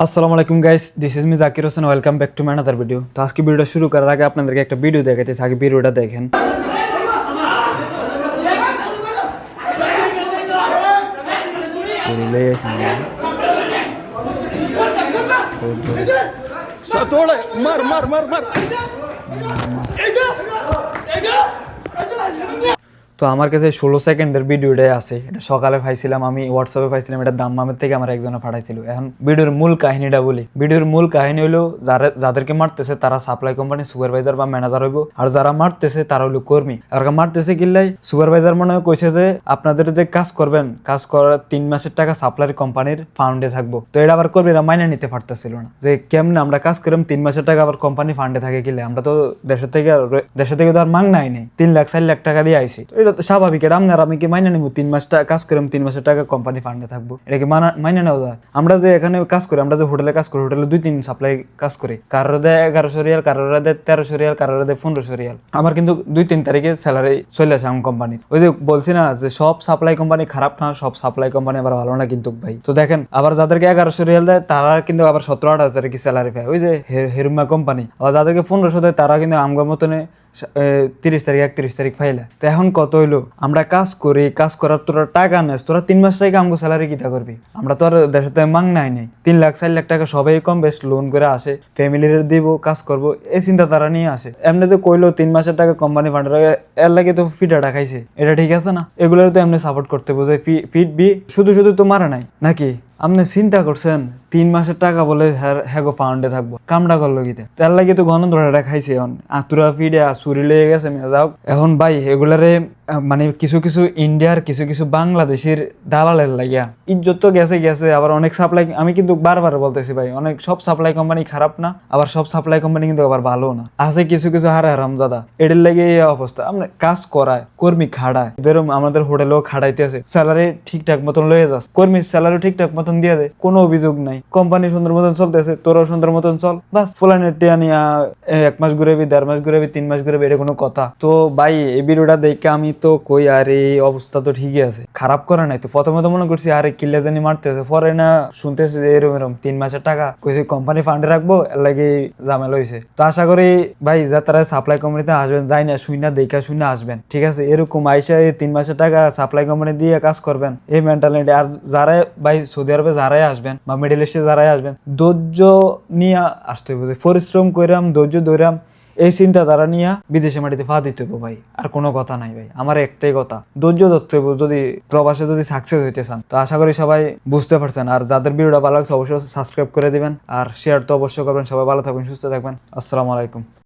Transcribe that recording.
Aslam guys this is me Zakir Hasan welcome back to my video तो आज के video शुरू कर आगे अपन के एक भिडियो देखते आगे भिडियो देखें। मार मार मार मार। তো আমার কাছে ষোলো সেকেন্ডের ভিডিওটাই আছে। এটা সকালে পাইছিলাম আমি হোয়াটসঅ্যাপে পাইছিলাম, এটা দাম মামের থেকে আমার একজনে পাঠাইছিল। এখন ভিডিওর মূল কাহিনীটা বলি। ভিডিওর মূল কাহিনী হলো, যারা যাদেরকে মারতেছে, তারা সাপ্লাই কোম্পানির সুপারভাইজার বা ম্যানেজার হইব। আর যারা মারতেছে, তারা হলো কর্মী। আর মারতেছে কিল্লাই সুপারভাইজার মনে কইছে যে, আপনাদের যে কাজ করবেন, কাজ করার তিন মাসের টাকা সাপ্লাই কোম্পানির ফান্ডে থাকব। তো এটা আবার কর্মীরা মাইনে নিতে পারতেছিল না। যে কেমনে আমরা কাজ করাম তিন মাসের টাকা আবার কোম্পানি ফান্ডে থাকে কিলে আমরা তো দেশের থেকে দেশের থেকে তো আর মাং নাই নেই। তিন লাখ, চার লাখ টাকা দিয়ে আইছি। তো এটা তো স্বাভাবিক এটা আপনার আমি কি মাইনে নিবো? তিন মাস টাকা কাজ করাম তিন মাসের টাকা কোম্পানি ফান্ডে থাকব। এটা কি মানা মাইনে নেওয়া যায়? আমরা যে এখানে কাজ করি, আমরা যে হোটেলে কাজ করি, হোটেলে দুই তিন সাপ্লাই কাজ করি। কারোর দেয় এগারোশো রিয়াল, কারোর দেয় তেরোশো রিয়াল, কারোর দেয় পনেরোশো রিয়াল। আমার কিন্তু দুই তিন তারিখে স্যালারি চলে আসে আমার কোম্পানির ওই যে বলছি না যে সব সাপ্লাই কোম্পানি খারাপ না, সব সাপ্লাই কোম্পানি আবার ভালো না কিন্তু ভাই। তো দেখেন, আবার যাদেরকে এগারোশো রিয়াল দেয়, তারা কিন্তু আবার সতেরো আট হাজার কি স্যালারি পায়? ওই যে হেরুমা কোম্পানি আবার যাদেরকে পনেরোশো দেয়, তারা কিন্তু আমগা মতনে তিরিশ তারিখ, একত্রিশ তারিখ ফাইলা। তো এখন কত হইল? আমরা কাজ করি, কাজ করার তোরা টাকা নেস, তোরা তিন মাস টাকা আমগো স্যালারি কিতা করবি? আমরা তো আর থেকে মাং নাই নেই। তিন লাখ, চার লাখ টাকা সবাই কম বেশ লোন করে আসে ফ্যামিলির দিব, কাজ করব, এই চিন্তা তারা নিয়ে আসে। এমনি তো কইলো তিন মাসের টাকা কোম্পানি ফান্ডের এর লাগে তো ফিটা খাইছে। এটা ঠিক আছে না? এগুলোর তো এমনি সাপোর্ট করতে বোঝে ফিট বি, শুধু শুধু তো মারা নাই, নাকি? আপনি চিন্তা করছেন, তিন মাসের টাকা বলে হ্যাগো পাউন্ডে থাকব। কামটা করল গিতে তার লাগে তো গণ ধরাটা খাইছে এখন। আতুরা ফিডে চুরি লেগে গেছে মেজাও এখন ভাই, এগুলারে মানে কিছু কিছু ইন্ডিয়ার, কিছু কিছু বাংলাদেশের দালালের লাগিয়া ইজ্জত তো গেছে গেছে, আবার অনেক সাপ্লাই আমি কিন্তু বারবার বলতেছি ভাই, অনেক সব সাপ্লাই কোম্পানি খারাপ না, আবার সব সাপ্লাই কোম্পানি কিন্তু আবার ভালো না। আছে কিছু কিছু হারে হারামজাদা এটার লাগে এই অবস্থা। আমরা কাজ করায়, কর্মী খাড়ায়। যেরকম আমাদের হোটেলেও খাড়াইতেছে স্যালারি ঠিকঠাক মতন লয়ে যাস কর্মীর স্যালারি ঠিকঠাক মতন দিয়ে দেয় কোনো অভিযোগ নাই। কোম্পানি সুন্দর মতন চলতেছে, তোরাও সুন্দর মতন চল, বাস। ফুলানের টিয়া নিয়া এক মাস ঘুরেবি, দেড় মাস ঘুরেবি, তিন মাস ঘুরেবি, এটা কোনো কথা। তো ভাই, এই ভিডিওটা দেখে আমি তো কই, আর, এই অবস্থা তো ঠিকই আছে। খারাপ করে নাই তো। প্রথমে তো মনে করছি, আরে, কিল্লা জানি মারতেছে। পরে না শুনতেছে যে এরকম এরকম তিন মাসের টাকা। কইছে কোম্পানি ফান্ডে রাখব, এর লাগে ঝামেলা হয়েছে তো আশা করি, ভাই যারা সাপ্লাই কোম্পানিতে আসবেন, যাই না শুই না দেখা শুই না আসবেন। ঠিক আছে? এরকম আইসা এই তিন মাসের টাকা সাপ্লাই কোম্পানি দিয়ে কাজ করবেন। এই মেন্টালিটি আর যারাই, ভাই, সৌদি আরবে যারাই আসবেন বা মিডল ইস্টে যারাই আসবেন, ধৈর্য নিয়ে আসতে হবে। পরিশ্রম কইরাম, ধৈর্য ধরাম এই চিন্তা দ্বারা নিয়ে বিদেশে মাটিতে ফা দিতে হবে ভাই। আর কোনো কথা নাই ভাই। আমার একটাই কথা, ধৈর্য ধরতে যদি প্রবাসে যদি সাকসেস হইতে চান, তো আশা করি সবাই বুঝতে পারছেন। আর যাদের ভিডিওটা ভালো লাগছে, অবশ্যই সাবস্ক্রাইব করে দিবেন। আর শেয়ার তো অবশ্যই করবেন। সবাই ভালো থাকবেন, সুস্থ থাকবেন। আসসালামু আলাইকুম।